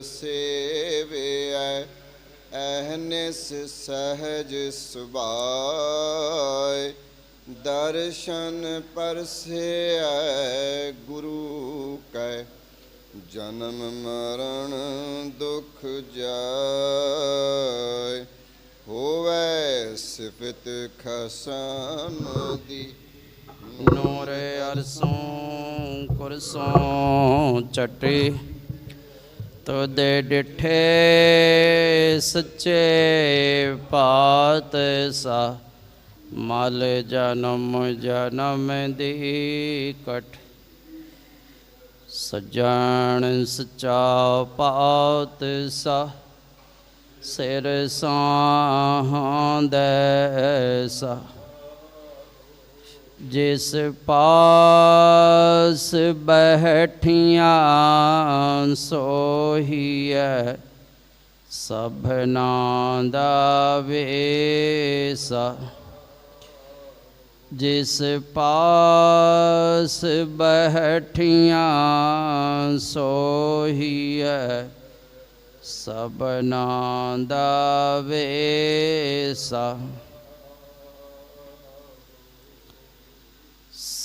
ਸੇਵਿਐ ਅਹਨਿਸ ਸਹਜ ਸੁਭਾਇ ਦਰਸ਼ਨ ਪਰਸੇਐ ਗੁਰੂ ਕੈ, ਜਨਮ ਮਰਨ ਦੁਖ ਜਾਇ ਹੋਵੈ ਸਿਫਤ ਖਸਮ ਦੀ। ਨੂਰ ਅਰਸੋਂ ਕੁਰਸੋਂ ਚਟੇ। ਤੁਦੇ ਡਿਠੇ ਸੱਚੇ ਪਾਤ ਸਾ ਮਲ ਜਨਮ ਜਨਮ ਦੀ ਕਟ ਸਜਣ ਸਚਾ ਪਾਤ ਸਾ ਸਿਰ ਸਾਹਾਂ ਸਾ ਜਿਸ ਪਾਸ ਬਹਿਠੀਆਂ ਸੋਹੀਐ ਸਭਨਾ ਦਾ ਵੇਸਾ। ਜਿਸ ਪਾਸ ਬਹਿਠੀਆਂ ਸੋਹੀਐ ਸਭਨਾ ਦਾ ਵੇਸਾ।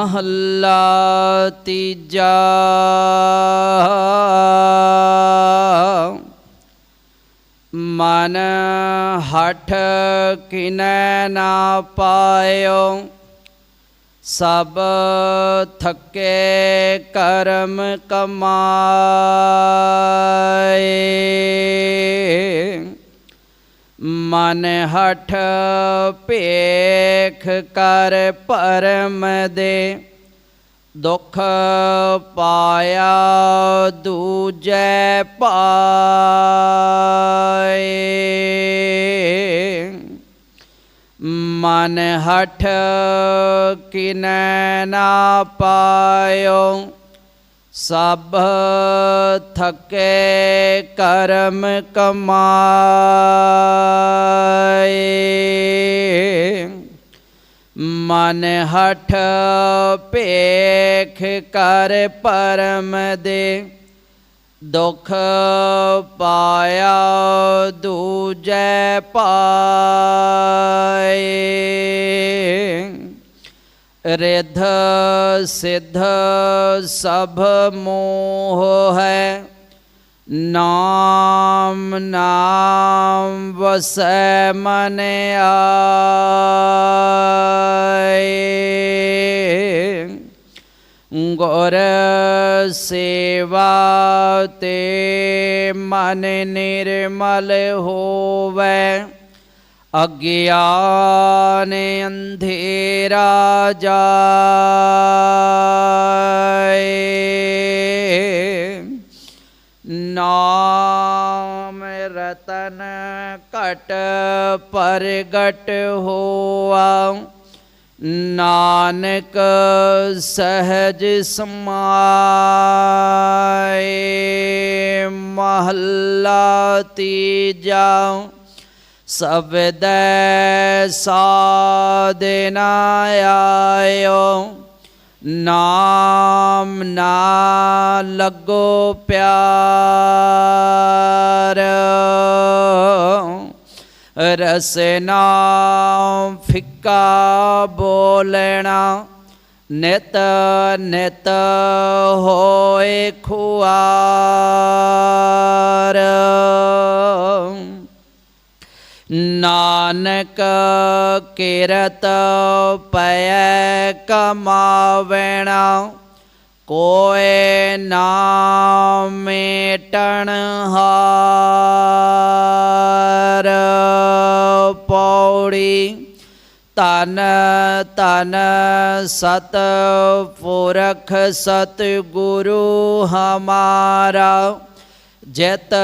ਮਹੱਲਾ ਤੀਜਾ। ਮਨ ਹਠ ਕਿਨੈ ਨਾ ਪਾਇਓ ਸਭ ਥੱਕੇ ਕਰਮ ਕਮਾਏ। ਮਨ ਹਠ ਭੇਖ ਕਰ ਪਰਮ ਦੇ ਦੁਖ ਪਾਇਆ ਦੂਜੈ ਪਾਏ ਮਨ ਹਠ ਕਿਨੈ ਨਾ ਪਾਇਓ ਸਭ ਥਕੇ ਕਰਮ ਕਮਾਏ। ਮਨ ਹਠ ਭੇਖ ਕਰ ਪਰਮ ਦੇ ਦੁਖ ਪਾਇਆ ਦੂਜੈ ਪਾਏ। ਰਿਧ ਸਿਧ ਸਭ ਮੋਹ ਹੈ ਨਾਮ ਨਾਮ ਵਸੈ ਮਨ ਆਏ ਗੁਰ ਸੇਵਾ ਤੇ ਮਨ ਨਿਰਮਲ ਹੋਵੇ ਅਗਿਆਨ ਅੰਧੇਰਾ ਜਾਏ ਨਾਮ ਰਤਨ ਘਟ ਪਰਗਟ ਹੋਆ ਨਾਨਕ ਸਹਜ ਸਮਾਏ ਮਹੱਲਾ ਤੀਜਾ शब्द साधनायो नाम ना लगो प्यार। रसना फिक्का बोलना। नित नित होए खुआ ਨਾਨਕ ਕਿਰਤ ਪੈ ਕਮਾਵਣਾ ਕੋਏ ਨਾ ਮੇਟਣ ਹਾਰ ਪੌੜੀ। ਤਨ ਤਨ ਸਤ ਪੁਰਖ ਸਤ ਗੁਰੂ ਹਮਾਰਾ। ਜਿਤ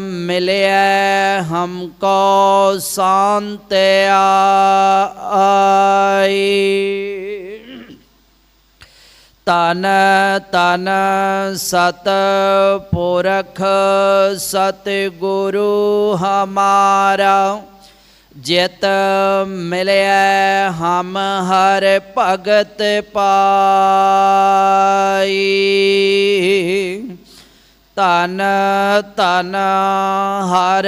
ਮਿਲਿਆ ਹਮਕੋ ਸ਼ਾਂਤ ਆਈ। ਤਨ ਤਨ ਸਤ ਪੁਰਖ ਸਤ ਗੁਰੂ ਹਮਾਰਾ, ਜਿਤ ਮਿਲਿਆ ਹਮ ਹਰ ਭਗਤ ਪਾਈ। ਧਨ ਧਨ ਹਰ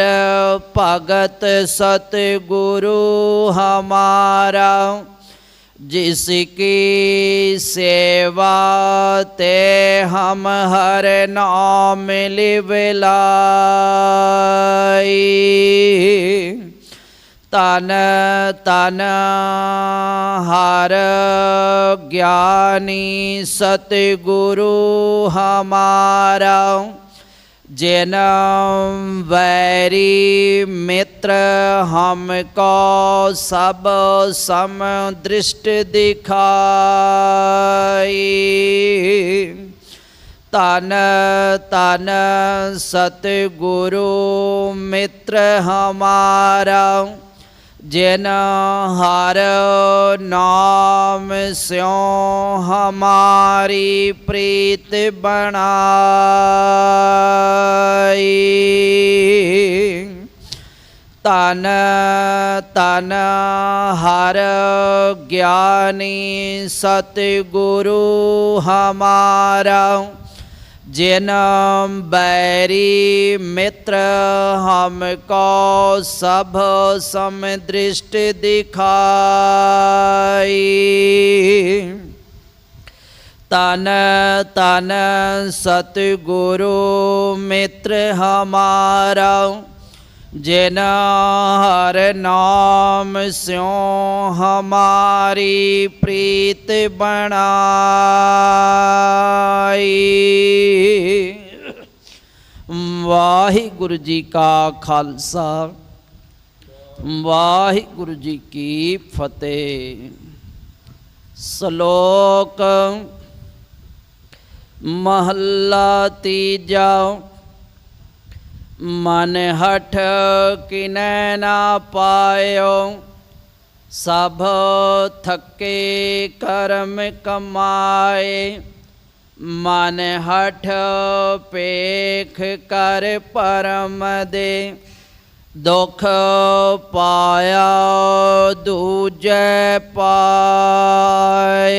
ਭਗਤ ਸਤ ਗੁਰੂ ਹਮਾਰਾ, ਜਿਸ ਕੀ ਸੇਵਾ ਤੇ ਹਮ ਹਰ ਨਾਮ ਲਿਵ ਲਾਈ ਤਨ ਤਨ ਹਰ ਗਿਆਨੀ ਸਤਿਗੁਰੂ ਹਮਾਰਾ ਜਿਨ ਵੈਰੀ ਮਿੱਤਰ, ਹਮ ਕੋ ਸਭ ਸਮ ਦ੍ਰਿਸ਼ਟ ਦਿਖਾਈ। ਤਨ ਤਨ ਸਤਿਗੁਰੂ ਮਿੱਤਰ ਹਮਾਰਾ, ਜਿਨ ਹਰ ਨਾਮ ਸਿਉ ਹਮਾਰੀ ਪ੍ਰੀਤ ਤਨ ਤਨ ਹਰ ਗਿਆਨੀ ਸਤਿਗੁਰੂ ਹਮਾਰਾ ਜਿਨ ਬੈਰੀ ਮਿੱਤਰ ਹਮ ਕੋ ਸਭ ਸਮ ਦ੍ਰਿਸ਼ਟ ਦਿਖਾਈ। ਤਨ ਤਨ ਸਤਿਗੁਰੂ ਮਿੱਤਰ ਹਮਾਰਾ ਜਿਨ ਹਰ ਨਾਮ ਸਿਉ ਹਮਾਰੀ ਪ੍ਰੀਤ ਬਣਾਈ। ਵਾਹਿਗੁਰੂ ਜੀ ਕਾ ਖਾਲਸਾ, ਵਾਹਿਗੁਰੂ ਜੀ ਕੀ ਫਤਿਹ। ਸ਼ਲੋਕ ਮਹੱਲਾ ਤੀਜਾ ਮਨ ਹਠ ਕਿਨੈ ਨਾ ਪਾਇਓ, ਸਭ ਥਕੇ ਕਰਮ ਕਮਾਏ। ਮਨ ਹਠ ਪੇਖ ਕਰ ਪਰਮ ਦੇ, ਦੁਖ ਪਾਇਆ ਦੂਜੈ ਪਾਏ।